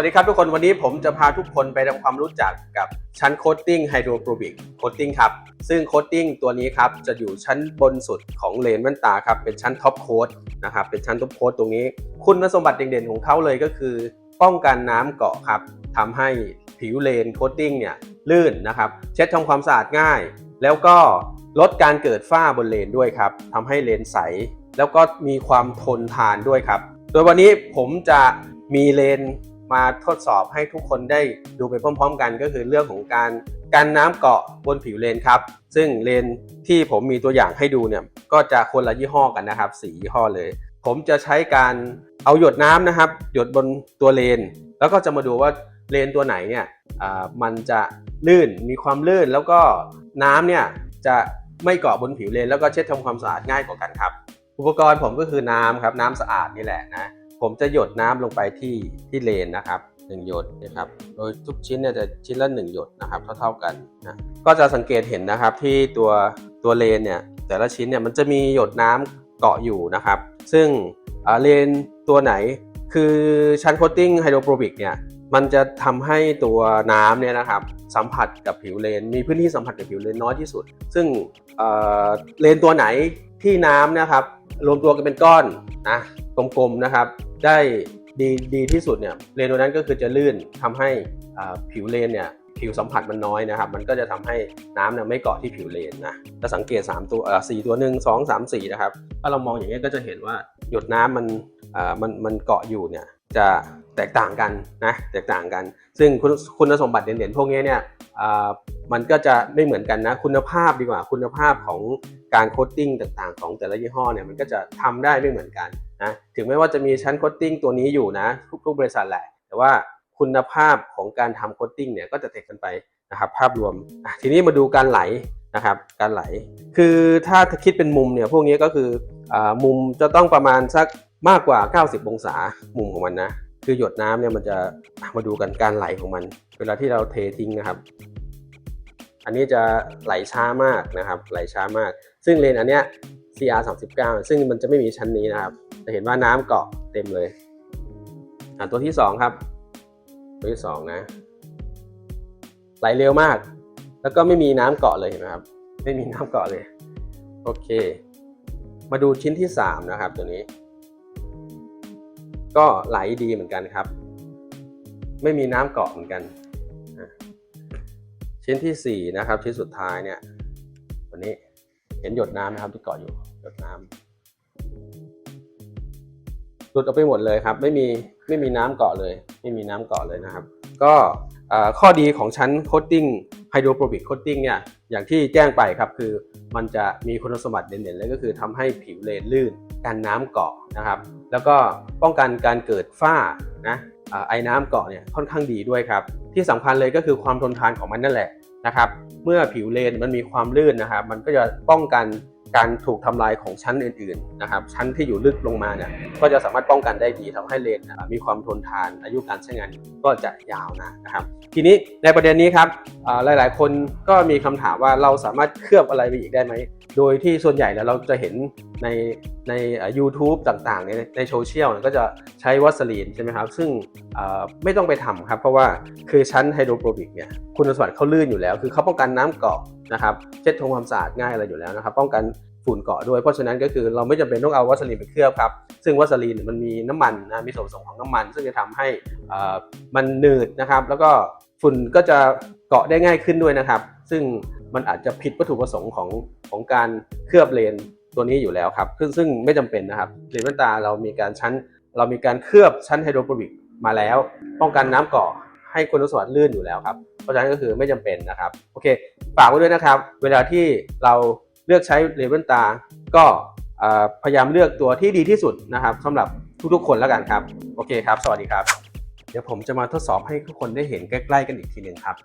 วัสดีครับทุกคนวันนี้ผมจะพาทุกคนไปทำความรู้จักกับชั้นโคตติ้งไฮโดรโปรบิกโคตติ้งครับ ซึ่งโคตติ้งตัวนี้ครับ จะอยู่ชั้นบนสุดของเลนแว่นตาครับ เป็นชั้นท็อปโค้ดนะครับ เป็นชั้นท็อปโค้ดตรงนี้ คุณสมบัติเด่นๆของเขาเลยก็คือ ป้องกันน้ำเกาะครับทำให้ผิวเลนโคตติ้งเนี่ยลื่นนะครับ เช็ดทำความสะอาดง่าย แล้วก็ลดการเกิดฝ้าบนเลนด้วยครับทำให้เลนใส แล้วก็มีความทนทานด้วยครับ โดยวันนี้ผมจะมีเลน มาทดสอบให้ทุกคนได้ดูไปพร้อม ๆ กันก็คือเรื่องของการกันน้ำเกาะบนผิวเลนครับ ซึ่งเลนที่ผมมีตัวอย่างให้ดูเนี่ยก็จะคนละยี่ห้อกันนะครับสียี่ห้อเลย ผมจะใช้การเอาหยดน้ำนะครับ หยดบนตัวเลน แล้วก็จะมาดูว่าเลนตัวไหนเนี่ยมันจะลื่นมีความลื่นแล้วก็น้ำเนี่ยจะไม่เกาะบนผิวเลน แล้วก็เช็ดทำความสะอาดง่ายกว่ากันครับ อุปกรณ์ผมก็คือน้ำครับน้ำสะอาดนี่แหละนะ ผมจะหยดน้ำลงไปที่ที่เลนนะครับหนึ่งหยดนะครับ โดยทุกชิ้นเนี่ยจะชิ้นละหนึ่งหยดนะครับเท่าๆกันนะก็จะสังเกตเห็นนะครับที่ตัวตัวเลนเนี่ยแต่ละชิ้นเนี่ยมันจะมีหยดน้ำเกาะอยู่นะครับ ซึ่งเลนตัวไหนคือชั้นโคตติ้งไฮโดรโปรบิกเนี่ยมันจะทำให้ตัวน้ำเนี่ยนะครับสัมผัสกับผิวเลน มีพื้นที่สัมผัสกับผิวเลนน้อยที่สุด ซึ่งเเลนตัวไหนที่น้ำนะครับ รวมตัวกันเป็นก้อนนะกลมๆนะครับ ได้ดีดีที่สุดเนี่ยเลนตัวนั้นก็คือจะลื่นทำให้ผิวเลนเนี่ยผิวสัมผัสมันน้อยนะครับ มันก็จะทำให้น้ำเนี่ยไม่เกาะที่ผิวเลนนะจะสังเกต 3 ตัวเอ่อสี่ตัวหนึ่งสองสามสี่นะครับ ถ้าเรามองอย่างนี้ก็จะเห็นว่าหยดน้ำมันอ่ามันมันเกาะอยู่เนี่ยจะแตกต่างกันนะแตกต่างกัน ซึ่งคุณคุณสมบัติเด่นๆพวกนี้เนี่ย มันก็จะไม่เหมือนกันนะคุณภาพดีกว่าคุณภาพของการโคตติ้งต่างๆ ของแต่ละยี่ห้อเนี่ยมันก็จะทำได้ไม่เหมือนกันนะถึงแม้ว่าจะมีชั้นโคตติ้งตัวนี้อยู่นะทุกๆบริษัทแหละ แต่ว่าคุณภาพของการทำโคตติ้งเนี่ยก็จะแตกกันไปนะครับภาพรวมทีนี้มาดูการไหลนะครับการไหล คือถ้าคิดเป็นมุมเนี่ยพวกนี้ก็คืออมุมจะต้องประมาณสักมากกว่า 90 องศามุมของมันนะ คือหยดน้ำเนี่ยมันจะมาดูกันการไหลของมัน เวลาที่เราเททิ้งนะครับ อันนี้จะไหลช้ามากนะครับ ไหลช้ามาก ซึ่งเลนอันเนี้ย CR 39ซึ่งมันจะไม่มีชั้นนี้นะครับจะเห็นว่าน้ำเกาะเต็มเลยอะตัวที่สองครับ ตัวที่สองนะ ไหลเร็วมาก แล้วก็ไม่มีน้ำเกาะเลยเห็นไหมครับ ไม่มีน้ำเกาะเลย โอเค มาดูชิ้นที่สามนะครับ ตัวนี้ ก็ไหลดีเหมือนกันครับ ไม่มีน้ำเกาะเหมือนกัน ชิ้นที่สี่นะครับ ชิ้นสุดท้ายเนี่ยตัวนี้เห็นหยดน้ำนะครับที่เกาะอยู่หยดน้ำหลุดออกไปหมดเลยครับ ไม่มีไม่มีน้ำเกาะเลย ไม่มีน้ำเกาะเลยนะครับ ก็ข้อดีของชั้นโคตติ้ง ไฮโดรโปรบิกโคตติ้งเนี่ยอย่างที่แจ้งไปครับคือมันจะมีคุณสมบัติเด่นๆเลยก็คือทำให้ผิวเลนลื่นกันน้ำเกาะนะครับ แล้วก็ป้องกันการเกิดฝ้านะไอ้น้ำเกาะเนี่ยค่อนข้างดีด้วยครับ ที่สำคัญเลยก็คือความทนทานของมันนั่นแหละนะครับ เมื่อผิวเลนมันมีความลื่นนะครับ มันก็จะป้องกัน การถูกทำลายของชั้นอื่นๆนะครับชั้นที่อยู่ลึกลงมาเนี่ยก็จะสามารถป้องกันได้ดีทำให้เลนมีความทนทานอายุการใช้งานก็จะยาวนานนะครับ ทีนี้ในประเด็นนี้ครับหลายๆ คนก็มีคำถามว่าเราสามารถเคลือบอะไรไปอีกได้ไหม โดยที่ส่วนใหญ่แล้วเราจะเห็นในใน u t u b e ต่างๆ ในในโซเชียลก็จะใช้วัสลีนใช่ไหมครับ ซึ่งไม่ต้องไปทำครับ เพราะว่าคือชั้นไฮโดรโปรบิกเนี่ยคุณสมบัติเขาลื่นอยู่แล้ว คือเขาป้องกันน้ำเกาะนะครับเช็ดทำความสะอาดง่ายอะไรอยู่แล้วนะครับ ป้องกันฝุ่นเกาะด้วยเพราะฉะนั้นก็คือเราไม่จำเป็นต้องเอาวัสลีนไปเคลือบครับ ซึ่งวัสลีนเนี่ยมันมีน้ำมันนะมีส่วนผสมของน้ำมัน ซึ่งจะทำให้มันหนืดนะครับ แล้วก็ฝุ่นก็จะเกาะได้ง่ายขึ้นด้วยนะครับ ซึ่ง มันอาจจะผิดวัตถุประสงค์ของของการเคลือบเลนตัวนี้อยู่แล้วครับซึ่งซึ่งไม่จำเป็นนะครับเลนส์แว่นตาเรามีการชั้น เรามีการเคลือบชั้นไฮโดรโปรบิกมาแล้ว ป้องกันน้ำเกาะให้คุณสมบัติลื่นอยู่แล้วครับ เพราะฉะนั้นก็คือไม่จำเป็นนะครับ โอเค ฝากไว้ด้วยนะครับ เวลาที่เราเลือกใช้เลนส์แว่นตา ก็พยายามเลือกตัวที่ดีที่สุดนะครับสำหรับทุกๆคนแล้วกันครับ โอเคครับ สวัสดีครับ เดี๋ยวผมจะมาทดสอบให้ทุกคนได้เห็นใกล้ ๆ กันอีกทีหนึ่งครับ